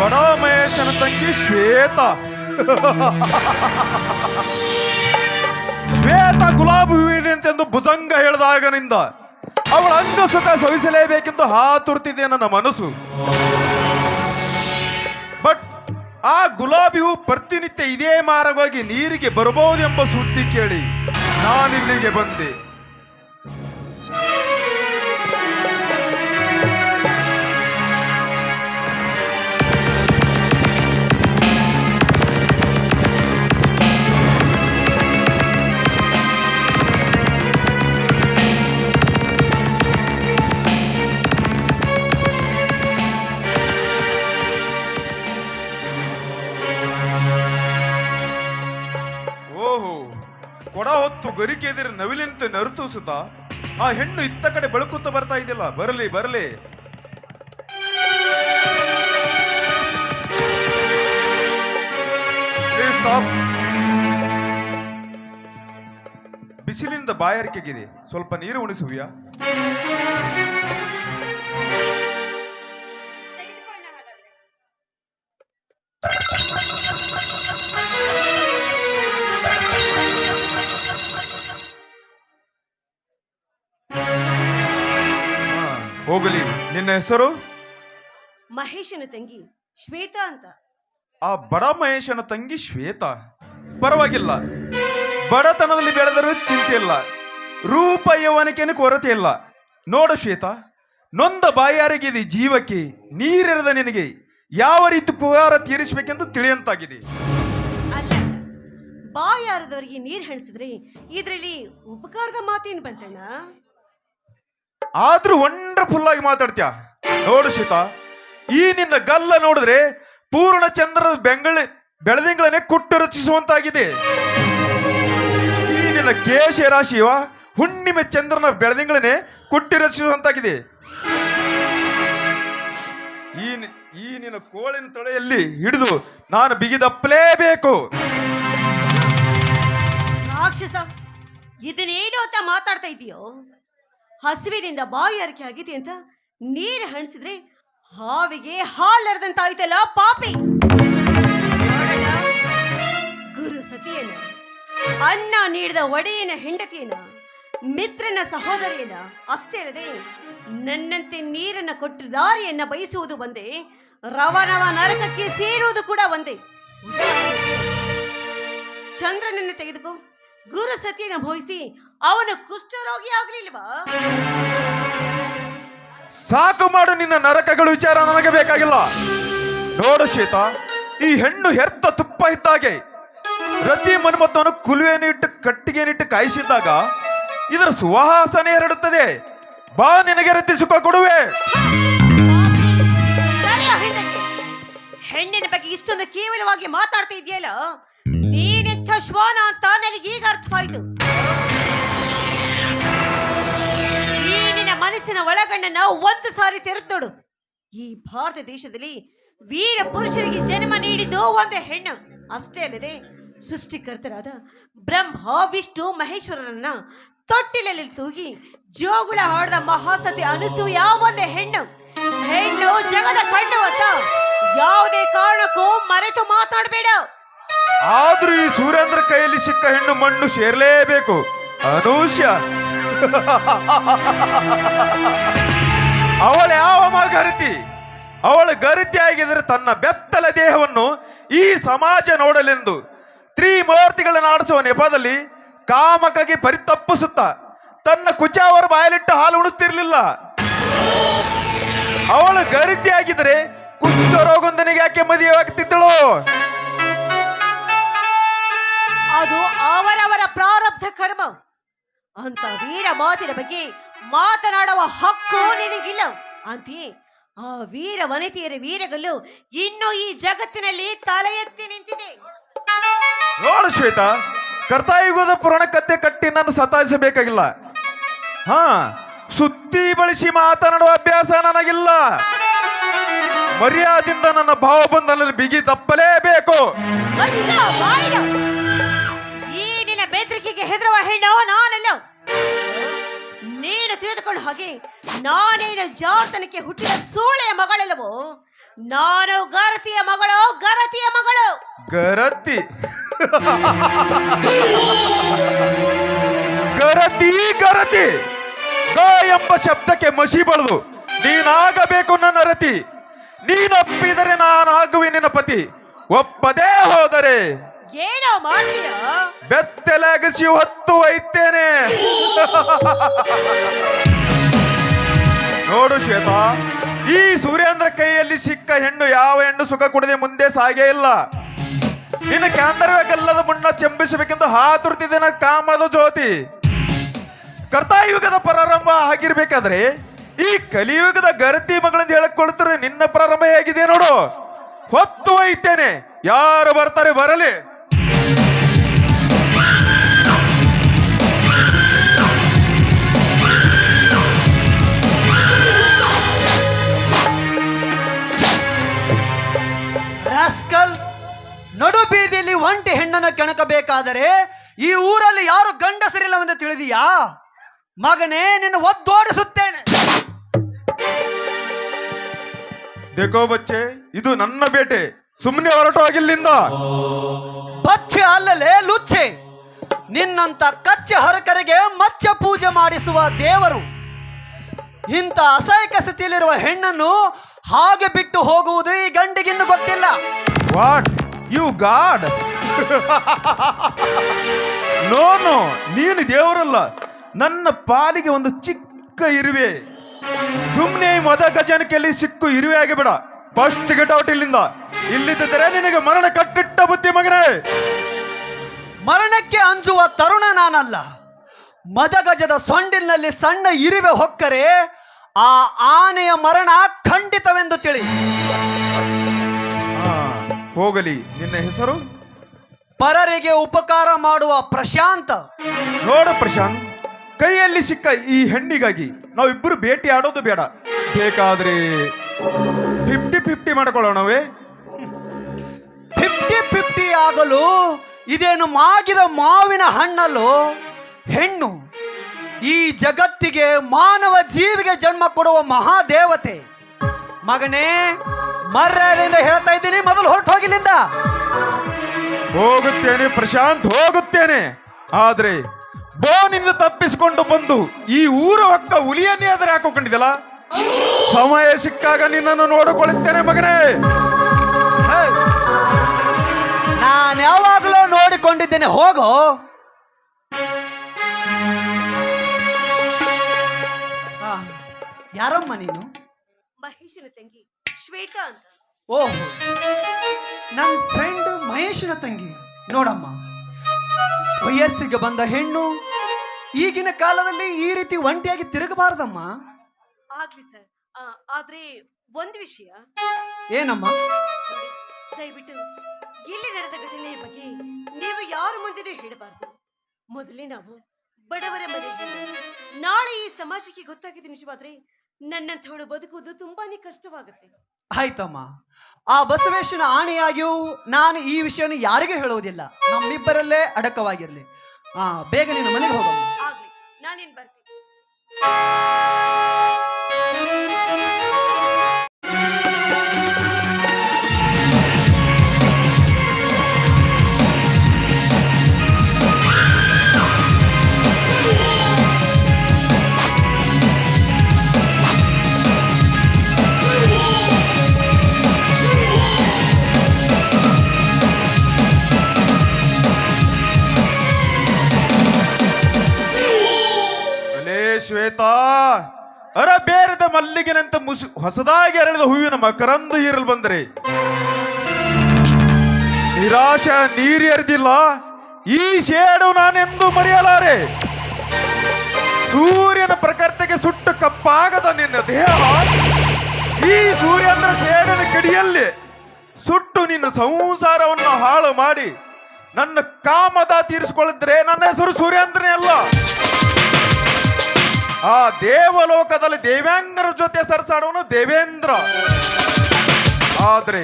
ಮಹೇಶನ ತಂಗಿ ಶ್ವೇತ ಶ್ವೇತ ಗುಲಾಬಿ ಹೂವಿದೆ ಅಂತೆಂದು ಭುಜಂಗ ಹೇಳಿದಾಗನಿಂದ ಅವಳ ಅಂಗ ಸುಖ ಸವಿಸಲೇಬೇಕೆಂದು ಹಾತುರ್ತಿದೆ ನನ್ನ ಮನಸ್ಸು. ಬಟ್ ಆ ಗುಲಾಬಿ ಹೂ ಪ್ರತಿನಿತ್ಯ ಇದೇ ಮಾರ್ಗವಾಗಿ ನೀರಿಗೆ ಬರಬಹುದೆಂಬ ಸುದ್ದಿ ಕೇಳಿ ನಾನಿಲ್ಲಿಗೆ ಬಂದೆ. ಹೊತ್ತು ಗರಿಕೆ ಎದುರು ನವಿಲಿಂತ ನರುತು ಸುತ ಆ ಹೆಣ್ಣು ಇತ್ತ ಕಡೆ ಬೆಳಕುತ್ತ ಬರ್ತಾ ಇದೆಯಲ್ಲ ಬರಲಿ ಬರಲಿ. ಬಿಸಿಲಿಂದ ಬಾಯಾರಿಕೆಗಿದೆ. ಸ್ವಲ್ಪ ನೀರು ಉಣಿಸುವಿಯಾ? ಹೋಗಲಿ. ನಿನ್ನ ಹೆಸರು? ಮಹೇಶನ ತಂಗಿ ಶ್ವೇತಾ ಅಂತ. ಆ ಬಡ ಮಹೇಶನ ತಂಗಿ ಶ್ವೇತ. ಪರವಾಗಿಲ್ಲ. ಬಡತನದಲ್ಲಿ ಬೆಳೆದರೂ ಚಿಂತೆ ಇಲ್ಲ. ರೂಪ ಯವನಿಕೆನೂ ಕೊರತೆ ಇಲ್ಲ. ನೋಡು ಶ್ವೇತ ನೊಂದ ಬಾಯಾರಿಗಿದೆ ಜೀವಕ್ಕೆ ನೀರಿರದ ನಿನಗೆ ಯಾವ ರೀತಿ ಕುಹಾರ ತೀರಿಸಬೇಕೆಂದು ತಿಳಿಯಂತಾಗಿದೆ. ಅಲ್ಲ. ಬಾಯಾರದವರಿಗೆ ನೀರು ಹಣಿಸಿದ್ರೆ ಇದರಲ್ಲಿ ಉಪಕಾರದ ಮಾತೇನು ಬಂತಣ್ಣ? ಆದ್ರೂ ವಂಡರ್ಫುಲ್ ಆಗಿ ಮಾತಾಡ್ತೀಯ? ನೋಡು ಶೀತ ಈ ನಿನ್ನ ಗಲ್ಲ ನೋಡಿದ್ರೆ ಪೂರ್ಣ ಚಂದ್ರ ಬೆಂಗಳಿ, ಬೆಳದಿಂಗಳನ್ನೇ ಕುಟ್ಟು ರಚಿಸುವಂತಾಗಿದೆ. ಈ ನಿನ್ನ ಕೇಶ ರಾಶಿಯ ಹುಣ್ಣಿಮೆ ಚಂದ್ರನ ಬೆಳದಿಂಗಳನ್ನೇ ಕುಟ್ಟಿ ರಚಿಸುವಂತಾಗಿದೆ. ಈ ಈ ನಿನ್ನ ಕೋಳಿನ ತೊಳೆಯಲ್ಲಿ ಹಿಡಿದು ನಾನು ಬಿಗಿದಪ್ಪಲೇಬೇಕು. ರಾಕ್ಷಸ, ಇದನ್ನೇನು ಅಂತ ಮಾತಾಡ್ತಾ ಇದೀಯೋ? ಹಸುವಿನಿಂದ ಬಾಯಾರಿಕೆ ಆಗಿದೆ ಅಂತ ನೀರು ಹಣಿಸಿದ್ರೆ ಹಾವಿಗೆ ಹಾಲರ್ದಂತ ಆಯ್ತಲ್ಲ ಪಾಪಿ. ಗುರು ಸತಿಯನ, ಅನ್ನ ನೀಡಿದ ಒಡೆಯನ ಹೆಂಡತಿಯನ, ಮಿತ್ರನ ಸಹೋದರಿಯನ, ಅಷ್ಟೇ ಅಲ್ಲದೆ ನನ್ನಂತೆ ನೀರನ್ನ ಕೊಟ್ಟು ದಾರಿಯನ್ನ ಬಯಸುವುದು ಒಂದೇ ರವನವ ನರಕಕ್ಕೆ ಸೇರುವುದು ಕೂಡ ಒಂದೇ. ಚಂದ್ರನನ್ನು ತೆಗೆದುಕೋ. ಗುರು ಸತ್ಯನ ಭೋಯಿಸಿ ಅವನು ಕುಷ್ಠರೋಗಿ ಆಗ್ಲಿಲ್ವಾ? ಸಾಕು ಮಾಡು ನಿನ್ನ ನರಕಗಳ ವಿಚಾರ ನನಗೆ ಬೇಕಾಗಿಲ್ಲ. ನೋಡು ಶ್ವೇತ ಈ ಹೆಣ್ಣು ಹೆರ್ತ ತುಪ್ಪ ಇದ್ದಾಗೆ. ರತಿ ಮನ್ಮತ್ತವನ್ನು ಕುಲುವೆನಿಟ್ಟು ಕಟ್ಟಿಗೆನಿಟ್ಟು ಕಾಯಿಸಿದಾಗ ಇದರ ಸುವಾಸನೆ ಹರಡುತ್ತದೆ. ಬಾ ನಿನಗೆ ರತಿ ಸುಖ ಕೊಡುವೆ ಹೆಣ್ಣಿನ ಬಗ್ಗೆ ಇಷ್ಟೊಂದು ಕೇವಲವಾಗಿ ಮಾತಾಡ್ತಾ ಇದೆಯಲ್ಲ ನೀನೆಂಥ ಶ್ವಾನ ಅಂತ ನನಗೆ ಈಗ ಅರ್ಥವಾಯ್ತು. ಈ ನಿನ್ನ ಮನಸ್ಸಿನ ಒಳಗಣ್ಣನ ಒಂದು ಸಾರಿ ತೆರೆದೋಡು ಈ ಭಾರತ ದೇಶದಲ್ಲಿ ವೀರ ಪುರುಷರಿಗೆ ಜನ್ಮ ನೀಡಿದ್ದು ಒಂದು ಹೆಣ್ಣು. ಅಷ್ಟೇ ಅಲ್ಲದೆ ಸೃಷ್ಟಿಕರ್ತರಾದ ಬ್ರಹ್ಮ ವಿಷ್ಣು ಮಹೇಶ್ವರರನ್ನ ತೊಟ್ಟಿಲಲ್ಲಿ ತೂಗಿ ಜೋಗುಳ ಹಾಡಿದ ಮಹಾಸತಿ ಅನುಸೂಯ ಒಂದು ಹೆಣ್ಣು. ಹೆಣ್ಣು ಜಗದ ಕಣ್ಣು ಅಂತ ಯಾವುದೇ ಕಾರಣಕ್ಕೂ ಮರೆತು ಮಾತಾಡಬೇಡ. ಆದ್ರೂ ಈ ಸೂರ್ಯಂದ್ರ ಕೈಯಲ್ಲಿ ಸಿಕ್ಕ ಹೆಣ್ಣು ಮಣ್ಣು ಸೇರ್ಲೇಬೇಕು. ಅನೂಷ್ಯ. ಅವಳ ಯಾವ ಮಗರತಿ ಅವಳ ಗರಿತಿಯಾಗಿದ್ರೆ ತನ್ನ ಬೆತ್ತಲ ದೇಹವನ್ನು ಈ ಸಮಾಜ ನೋಡಲೆಂದು ತ್ರಿಮೂರ್ತಿಗಳನ್ನು ಆಡಿಸುವ ನೆಪದಲ್ಲಿ ಕಾಮಕಗೆ ಪರಿತಪ್ಪಿಸುತ್ತ ತನ್ನ ಕುಚಾವರ ಬಾಯಲಿಟ್ಟು ಹಾಲು ಉಣಿಸ್ತಿರ್ಲಿಲ್ಲ. ಅವಳು ಗರಿತಿ ಆಗಿದ್ರೆ ಕುಷ್ಠರೋಗಂದನಿಗೆ ಯಾಕೆ ಮದುವೆ ಆಗ್ತಿದ್ದಳು ಅದು ಅವರವರ ಪ್ರಾರಬ್ಧ ಕರ್ಮ. ಅಂತ ವೀರ ಮಾತಿನ ಬಗ್ಗೆ ಮಾತನಾಡುವ ಹಕ್ಕು ನಿನಗಿಲ್ಲ. ಅಂತೆಯೇ ಆ ವೀರ ವನಿತೆಯರ ವೀರಗಲ್ಲು ಇನ್ನು ಈ ಜಗತ್ತಿನಲ್ಲಿ ತಲೆ ಎತ್ತಿ ನಿಂತಿದೆ. ನೋಡು ಶ್ವೇತ ಕರ್ತಾಯುಗದ ಪುರಾಣ ಕತೆ ಕಟ್ಟಿ ನಾನು ಸತಾಯಿಸಬೇಕಾಗಿಲ್ಲ. ಹಾ ಸುತ್ತಿ ಬಳಸಿ ಮಾತನಾಡುವ ಅಭ್ಯಾಸ ನನಗಿಲ್ಲ. ಮರ್ಯಾದಿಂದ ನನ್ನ ಭಾವಬಂಧನಲ್ಲಿ ಬಿಗಿ ತಪ್ಪಲೇಬೇಕು. ಬೆದರಿಕೆಗೆ ಹೆದರುವ ಹೆಣ್ಣು, ನಾನಲ್ಲ. ನೀನು ತಿಳಿದುಕೊಂಡು ಹಾಗೆ ನಾನೇನು ಜಾರ್ತನಕ್ಕೆ ಹುಟ್ಟಿದ ಸೋಳೆಯ ಮಗಳಲ್ಲವೋ? ನಾನು ಗರತಿಯ ಮಗಳು ಗರತಿಯ ಮಗಳು. ಗರತಿ. ಗರತಿ ಗರತಿ. ಗ ಎಂಬ ಶಬ್ದಕ್ಕೆ ಮಸಿ ಬಳದು, ನೀನಾಗಬೇಕು ನನ್ನ ರತಿ. ನೀನೊಪ್ಪಿದರೆ ನಾನಾಗುವೆ ನಿನ್ನ ಪತಿ. ಒಪ್ಪದೇ ಹೋದರೆ. ಏನೋ ಮಾಡ್ತೀಯ? ಬೆತ್ತಲಾಗಿಸಿ ಹೊತ್ತು ಒಯ್ತೇನೆ. ನೋಡು ಶ್ವೇತಾ, ಈ ಸೂರ್ಯೇಂದ್ರ ಕೈಯಲ್ಲಿ ಸಿಕ್ಕ ಹೆಣ್ಣು ಯಾವ ಹೆಣ್ಣು ಸುಖ ಕೊಡದೆ ಮುಂದೆ ಸಾಗೇ ಇಲ್ಲ. ನಿನ್ನ ಕ್ಯಾಂದರ್ವಕಲ್ಲದ ಮುನ್ನ ಚೆಂಬಿಸಬೇಕೆಂದು ಹಾತುರ್ತಿದೆ ನನ್ನ ಕಾಮದ ಜ್ಯೋತಿ. ಕರ್ತಾಯುಗದ ಪ್ರಾರಂಭ ಆಗಿರ್ಬೇಕಾದ್ರೆ ಈ ಕಲಿಯುಗದ ಗರತಿ ಮಗಳಂತ ಹೇಳಕೊಳ್ತಾರೆ ನಿನ್ನ ಪ್ರಾರಂಭ ಹೇಗಿದೆ ನೋಡು. ಹೊತ್ತು ಒಯ್ತೇನೆ. ಯಾರು ಬರ್ತಾರೆ ಬರಲಿ. ರಾಸ್ಕಲ್ ನಡು ಬೀದಿಯಲ್ಲಿ ಒಂಟಿ ಹೆಣ್ಣನ್ನು ಕೆಣಕಬೇಕಾದರೆ ಈ ಊರಲ್ಲಿ ಯಾರು ಗಂಡಸರಿಲ್ಲವೆಂದು ತಿಳಿದಿಯಾ? ಮಗನೇ ನಿನ್ನ ಒದ್ದೋಡಿಸುತ್ತೇನೆ. ದೇಕೋ ಬಚ್ಚೆ ಇದು ನನ್ನ ಬೇಟೆ. ಸುಮ್ಮನೆ ಹೊರಟು ಹೋಗಿಲ್ಲಿಂದ ಬಚ್ಚೆ ಅಲ್ಲಲೇ ಲುಚ್ಚೆ. ನಿನ್ನಂತ ಕಚ್ಚೆ ಹರಕರಿಗೆ ಮಚ್ಚ ಪೂಜೆ ಮಾಡಿಸುವ ದೇವರು ಇಂಥ ಅಸಹಾಯಕ ಸ್ಥಿತಿಯಲ್ಲಿರುವ ಹೆಣ್ಣನ್ನು ಹಾಗೆ ಬಿಟ್ಟು ಹೋಗುವುದು ಈ ಗಂಡಿಗಿನ್ನು ಗೊತ್ತಿಲ್ಲ. What you god no no ನೀನು ದೇವರಲ್ಲ. ನನ್ನ ಪಾಲಿಗೆ ಒಂದು ಚಿಕ್ಕ ಇರುವೆ. ಸುಮ್ಮನೆ ಮದ ಗಜನಕೆಯಲ್ಲಿ ಸಿಕ್ಕು ಇರುವೆ ಆಗಿಬೇಡ. ಫಸ್ಟ್ ಗೆಟ್ ಔಟ್ ಇಲ್ಲಿಂದ. ಇಲ್ಲಿದ್ದರೆ ನಿನಗೆ ಮರಣ ಕಟ್ಟಿಟ್ಟ ಬುದ್ಧಿ ಮಗನೇ. ಮರಣಕ್ಕೆ ಅಂಜುವ ತರುಣ ನಾನಲ್ಲ. ಮದಗಜದ ಸೊಂಡಿಲ್ನಲ್ಲಿ ಸಣ್ಣ ಇರುವೆ ಹೊಕ್ಕರೆ ಆ ಆನೆಯ ಮರಣ ಖಂಡಿತವೆಂದು ತಿಳಿ. ಹೋಗಲಿ ನಿನ್ನ ಹೆಸರು? ಪರರಿಗೆ ಉಪಕಾರ ಮಾಡುವ ಪ್ರಶಾಂತ. ನೋಡು ಪ್ರಶಾಂತ್ ಕೈಯಲ್ಲಿ ಸಿಕ್ಕ ಈ ಹೆಣ್ಣಿಗಾಗಿ ನಾವಿಬ್ಬರು ಭೇಟಿ ಆಡೋದು ಬೇಡ. ಬೇಕಾದ್ರೆ ಫಿಫ್ಟಿ ಫಿಫ್ಟಿ ಮಾಡ್ಕೊಳ್ಳೋಣವೇ? ಫಿಫ್ಟಿ ಫಿಫ್ಟಿ ಆಗಲು ಇದೇನು ಮಾಗಿದ ಮಾವಿನ ಹಣ್ಣಲ್ಲೋ? ಹೆಣ್ಣು ಜಗತ್ತಿಗೆ ಮಾನವ ಜೀವಿಗೆ ಜನ್ಮ ಕೊಡುವ ಮಹಾದೇವತೆ. ಮಗನೇ ಮರ್ಯಾದೆಯಿಂದ ಹೇಳ್ತಾ ಇದ್ದೀನಿ ಮೊದಲು ಹೊರಟು ಹೋಗಿಲ್ಲಿಂದ ಹೋಗುತ್ತೇನೆ ಪ್ರಶಾಂತ್ ಹೋಗುತ್ತೇನೆ. ಆದ್ರೆ ಬೋನಿಂದ ತಪ್ಪಿಸಿಕೊಂಡು ಬಂದು ಈ ಊರ ಒಕ್ಕ ಹುಲಿಯನ್ನೇ ಆದರೆ ಹಾಕೊಂಡಿದ್ದಲ್ಲ ಸಮಯ ಸಿಕ್ಕಾಗ ನಿನ್ನನ್ನು ನೋಡಿಕೊಳ್ಳುತ್ತೇನೆ ಮಗನೇ. ನಾನು ಯಾವಾಗಲೂ ನೋಡಿಕೊಂಡಿದ್ದೇನೆ ಹೋಗೋ. ಯಾರಮ್ಮ ನೀನು? ಮಹೇಶನ ತಂಗಿ. ಶ್ವೇತಾ ಅಂತ. ಓಹ್ ನನ್ನ ಫ್ರೆಂಡ್ ಮಹೇಶನ ತಂಗಿ. ನೋಡಮ್ಮ ವಯಸ್ಸಿಗೆ ಬಂದ ಹೆಣ್ಣು ಈಗಿನ ಕಾಲದಲ್ಲಿ ಈ ರೀತಿ ಒಂಟಿಯಾಗಿ ತಿರುಗಬಾರದಮ್ಮ. ಆಗ್ಲಿ ಸರ್. ಆ, ಆದ್ರೆ ಒಂದು ವಿಷಯ. ಏನಮ್ಮ? ದಯವಿಟ್ಟು ಇಲ್ಲಿ ನಡೆದ ಘಟನೆಯ ಬಗ್ಗೆ ನೀವು ಯಾರ ಮುಂದೆನೂ ಹೇಳಬಾರ್ದು. ಮೊದಲೇ ನಾವು ಬಡವರ ಮನೆ. ಹೆಣ್ಣು. ನಾಳೆ ಈ ಸಮಾಜಕ್ಕೆ ಗೊತ್ತಾಗಿದೆ ನಿಜವಾದ್ರೆ ನನ್ನಂಥವಳು ಬದುಕುವುದು ತುಂಬಾನೇ ಕಷ್ಟವಾಗುತ್ತೆ. ಆಯ್ತಮ್ಮ. ಆ ಬಸವೇಶ್ವರ ಆಣೆಯಾಗಿಯೂ ನಾನು ಈ ವಿಷಯವನ್ನು ಯಾರಿಗೂ ಹೇಳುವುದಿಲ್ಲ. ನಮ್ಮಿಬ್ಬರಲ್ಲೇ ಅಡಕವಾಗಿರಲಿ. ಆ ಬೇಗ ನೀನು ಮನೆಗೆ ಹೋಗಮ್ಮ. ಆಗ್ಲಿ ನಾನೇನ್ ಬರ್ತೀನಿ? ಶ್ವೇತಾ ಅರ ಬೇರೆದ ಮಲ್ಲಿಗೆನಂತ ಮುಸು ಹೊಸದಾಗಿ ಅರಳಿದ ಹೂವಿನ ಮಕರಂದ ಹೀರಲ್ ಬಂದ್ರಿ. ನಿರಾಶ ನೀರೆರೆದಿಲ್ಲ ಈ ಶೇಡು ನಾನೆಂದು ಮರೆಯಲಾರೆ. ಸೂರ್ಯನ ಪ್ರಕೃತಿಗೆ ಸುಟ್ಟು ಕಪ್ಪಾಗದ ನಿನ್ನ ದೇಹ. ಈ ಸೂರ್ಯನ ಶೇಡನ ಕಡಿಯಲ್ಲಿ ಸುಟ್ಟು ನಿನ್ನ ಸಂಸಾರವನ್ನು ಹಾಳು ಮಾಡಿ ನನ್ನ ಕಾಮದ ತೀರಿಸಿಕೊಳ್ಳಿದ್ರೆ ನನ್ನ ಹೆಸರು ಸೂರ್ಯಂದ್ರನೇ ಆ ದೇವಲೋಕದಲ್ಲಿ ದೇವ್ಯಾಂಗರ ಜೊತೆ ಸರಸಾಡುವನು ದೇವೇಂದ್ರ. ಆದ್ರೆ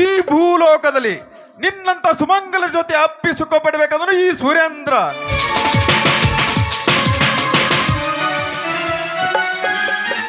ಈ ಭೂಲೋಕದಲ್ಲಿ ನಿನ್ನಂತ ಸುಮಂಗಲ ಜೊತೆ ಅಪ್ಪಿ ಸುಖ ಪಡಬೇಕಂದ್ರೆ ಈ ಸೂರ್ಯೇಂದ್ರ